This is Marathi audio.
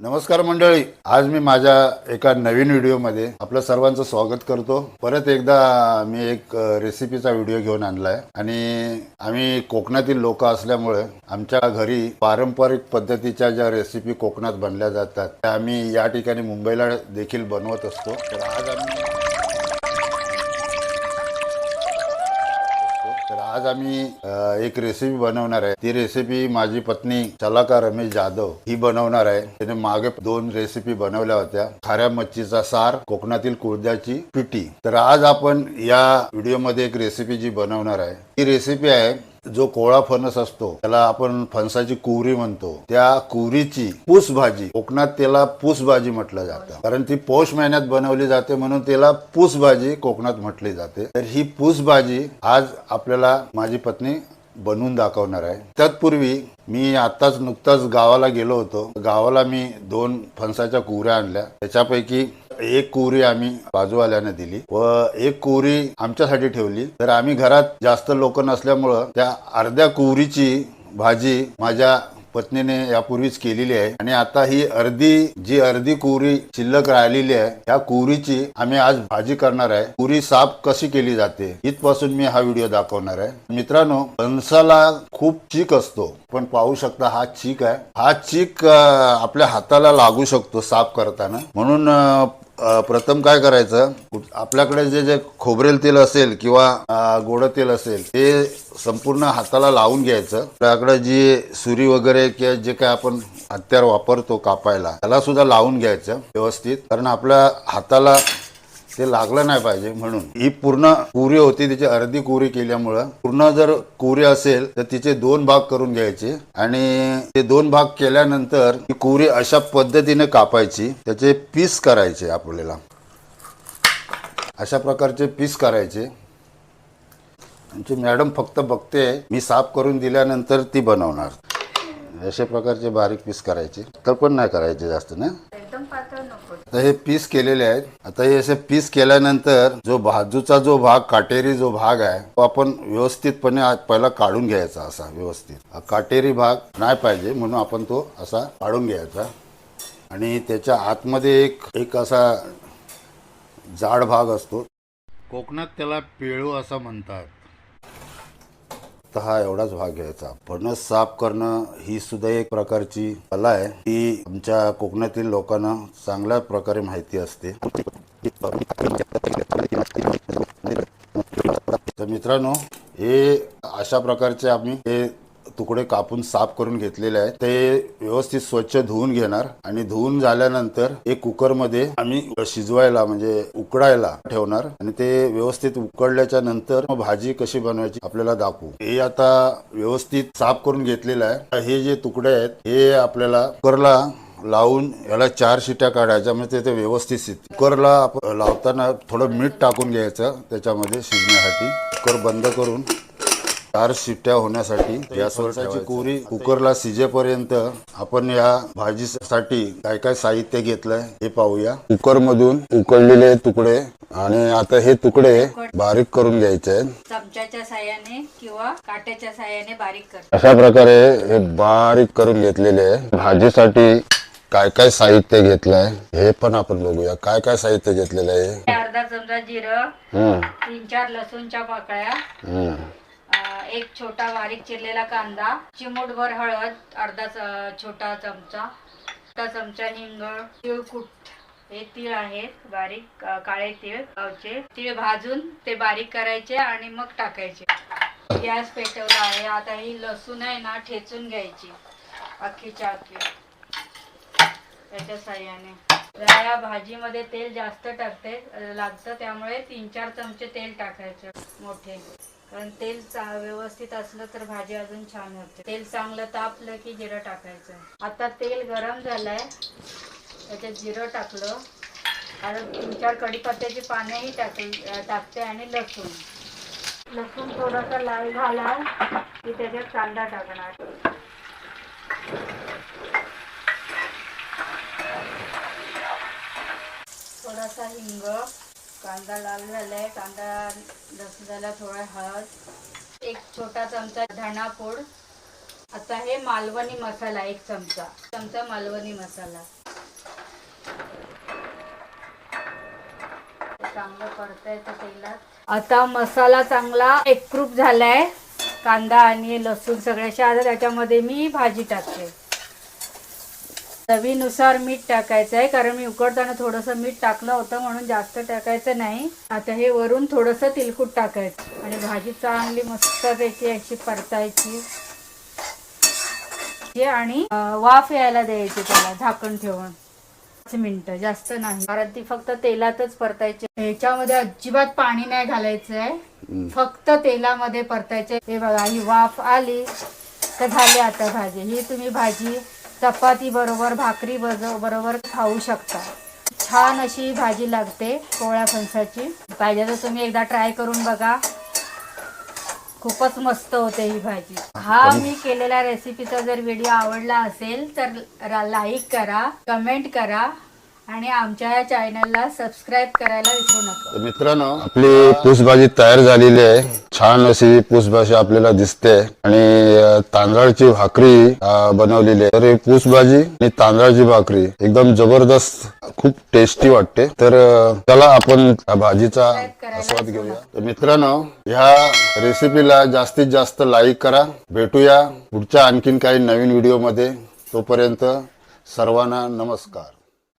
नमस्कार मंडळी. आज मी माझ्या एका नवीन व्हिडिओमध्ये आपलं सर्वांचं स्वागत करतो. परत एकदा मी एक रेसिपीचा व्हिडिओ घेऊन आणलाय. आणि आम्ही कोकणातील लोक असल्यामुळे आमच्या घरी पारंपरिक पद्धतीच्या ज्या रेसिपी कोकणात बनल्या जातात त्या आम्ही या ठिकाणी मुंबईला देखील बनवत असतो. तर आज आम्ही आज आम्ही एक रेसिपी बनवणार आहे. ती रेसिपी माझी पत्नी चलाका रमेश जाधव ही बनवणार आहे. तिने मागे दोन रेसिपी बनवल्या होत्या. खाऱ्या मच्छीचा सार कोकणातील कुळद्याची पिठी. तर आज आपण या व्हिडिओमध्ये एक रेसिपी जी बनवणार आहे. ती रेसिपी आहे जो कोळा फणस असतो त्याला आपण फणसाची कुवरी म्हणतो. त्या कुवरीची पूस भाजी कोकणात त्याला पूस भाजी म्हटलं जातं. कारण ती पौष महिन्यात बनवली जाते म्हणून त्याला पूस भाजी कोकणात म्हटली जाते. तर ही पूस भाजी आज आपल्याला माझी पत्नी बनवून दाखवणार आहे. तत्पूर्वी मी आताच नुकताच गावाला गेलो होतो. गावाला मी दोन फणसाच्या कुवऱ्या आणल्या. त्याच्यापैकी एक कोरी आम्ही बाजूवाल्याने दिली व एक कोरी आमच्यासाठी ठेवली. तर आम्ही घरात जास्त लोक नसल्यामुळं त्या अर्ध्या कोरीची भाजी माझ्या पत्नीने यापूर्वीच केलेली आहे. आणि आता ही अर्धी जी अर्धी कोरी शिल्लक राहिलेली आहे त्या कोरीची आम्ही आज भाजी करणार आहे. कोरी साफ कशी केली जाते इथपासून मी हा व्हिडिओ दाखवणार आहे. मित्रांनो फणसाला खूप चीक असतो पण पाहू शकता हा चीक आहे. हा चीक आपल्या हाताला लागू शकतो साफ करताना. म्हणून प्रथम काय करायचं आपल्याकडे जे जे खोबरेल तेल असेल किंवा गोड तेल असेल ते संपूर्ण हाताला लावून घ्यायचं. आपल्याकडे जी सुरी वगैरे किंवा जे काय आपण हत्यार वापरतो कापायला त्याला सुद्धा लावून घ्यायचं व्यवस्थित. कारण आपल्या हाताला ते लागलं नाही पाहिजे म्हणून. ही पूर्ण कुरी होती तिची अर्धी कुरी केल्यामुळं. पूर्ण जर कुरी असेल तर तिचे दोन भाग करून घ्यायचे. आणि ते दोन भाग केल्यानंतर ही कुरी अशा पद्धतीने कापायची त्याचे पीस करायचे आपल्याला. अशा प्रकारचे पीस करायचे. आमची मॅडम फक्त बघते मी साफ करून दिल्यानंतर ती बनवणार. अशा प्रकारचे बारीक पीस करायचे. तर पण नाही करायचे जास्त ना? आता हे पीस केलेले आहेत. आता हे असे पीस केल्यानंतर जो बाजूचा जो भाग काटेरी जो भाग आहे तो आपण व्यवस्थितपणे पहिला काढून घ्यायचा असा व्यवस्थित. काटेरी भाग नाही पाहिजे म्हणून आपण तो असा काढून घ्यायचा. आणि त्याच्या आतमध्ये एक एक असा जाड भाग असतो. कोकणात त्याला पेळू असं म्हणतात. हा एवढाच भाग घ्यायचा. फणस साफ करणं ही सुद्धा एक प्रकारची कला आहे. ती आमच्या कोकणातील लोकांना चांगल्या प्रकारे माहिती असते. तर मित्रांनो हे अशा प्रकारचे आम्ही हे तुकडे कापून साफ करून घेतलेले आहेत. ते व्यवस्थित स्वच्छ धुवून घेणार. आणि धुवून झाल्यानंतर एक कुकरमध्ये आम्ही शिजवायला म्हणजे उकडायला ठेवणार. आणि ते व्यवस्थित उकडल्याच्या नंतर भाजी कशी बनवायची आपल्याला दाखवू. हे आता व्यवस्थित साफ करून घेतलेलं आहे. हे जे तुकडे आहेत हे आपल्याला कुकरला लावून याला चार शिट्या काढायच्या. म्हणजे ते व्यवस्थित शिज कुकरला लावताना थोडं मीठ टाकून घ्यायचं. त्याच्यामध्ये शिजण्यासाठी कुकर बंद करून चार शिट्ट्या होण्यासाठी गॅसवरची कुरी कुकरला शिजेपर्यंत आपण या भाजीसाठी काय काय साहित्य घेतलंय हे पाहूया. कुकर मधून उकडलेले तुकडे आणि आता हे तुकडे बारीक करून घ्यायचे आहेत. चमच्याच्या साह्याने किंवा काट्याच्या साह्याने बारीक कर अशा प्रकारे हे बारीक करून घेतलेले आहे. भाजीसाठी काय काय साहित्य घेतलंय हे पण आपण बघूया. काय काय साहित्य घेतलेलं आहे? अर्धा चमचा जिरं हम्म, तीन चार लसूणच्या पाकळ्या हम्म. एक छोटा बारीक चिरलेला कांदा चिमूटभर हळद अर्धा छोटा चमचा छोटा चमचा हिंग तिळकुट हे तीळ आहेत बारीक काळे तीळ गावचे. तीळ भाजून ते बारीक करायचे आणि मग टाकायचे. गॅस पेटवला आहे. आता ही लसूण आहे ना ठेचून घ्यायची. अख्खीच्या अख्खी. त्याच्या साह्याने. या भाजीमध्ये तेल जास्त टाकते लागतं त्यामुळे तीन चार चमचे तेल टाकायचं मोठे. कारण तेल चा- व्यवस्थित असलं तर भाजी अजून छान होते. तेल चांगलं तापलं की जिरं टाकायचं. आता तेल गरम झालंय. त्याच्यात जिरं टाकलं. कारण तीन चार कढीपत्त्याची पानेही टाक टाकते आणि लसूण. लसूण थोडासा लाल झाला की त्याच्यात कांदा टाकणार. थोडासा हिंग. कांदा लाल झाला आहे कांदा जास्त झाला थोडा हळद एक छोटा चमचा धणा फोड आता हे मालवणी मसाला एक चमचा. चमचा मालवणी मसाला. चांगलं परताय तेलात. आता मसाला चांगला एकरूप झालाय. कांदा आणि लसूण सगळ्याच्या आता त्याच्यामध्ये मी भाजी टाकते. चवीनुसार मीठ टाकायचं आहे कारण मी उकडताना थोडंसं मीठ टाकलं होतं म्हणून जास्त टाकायचं नाही. आता हे वरून थोडंसं तिलकूट टाकायचं. आणि भाजी चांगली मस्तपैकी अशी परतायची. हे आणि वाफ यायला द्यायची त्याला झाकण ठेवून. पाच मिनिटं जास्त नाही. कारण ती फक्त तेलातच परतायची. ह्याच्यामध्ये अजिबात पाणी नाही घालायचं आहे फक्त तेलामध्ये परतायचे. हे बघा ही वाफ आली तर झाली आता भाजी. ही तुम्ही भाजी चपाती बरोबर भाकरी बरोबर खाऊ शकता. छान अशी भाजी लागते कोवळ्या फणसाची. पाहिजे तर तुम्ही एकदा ट्राय करून बघा. खूपच मस्त होते ही भाजी. हा मी केलेल्या रेसिपीचा जर व्हिडिओ आवडला असेल तर लाईक करा कमेंट करा. आणि आमच्या या चॅनलला सबस्क्राईब करायला विसरू नका. तर मित्रांनो आपली पूसभाजी तयार झालेली आहे. छान अशी पूसभाजी आपल्याला दिसते. आणि अ, तांदळाची भाकरी अ, बनवलेली आहे. तर ही पूसभाजी आणि तांदळाची भाकरी एकदम जबरदस्त खूप टेस्टी वाटते. तर अ, चला आपण या भाजीचा आस्वाद घेऊया. तर मित्रांनो ह्या रेसिपीला जास्तीत जास्त लाईक करा. भेटूया पुढच्या आणखीन काही नवीन व्हिडिओमध्ये. तोपर्यंत सर्वांना नमस्कार.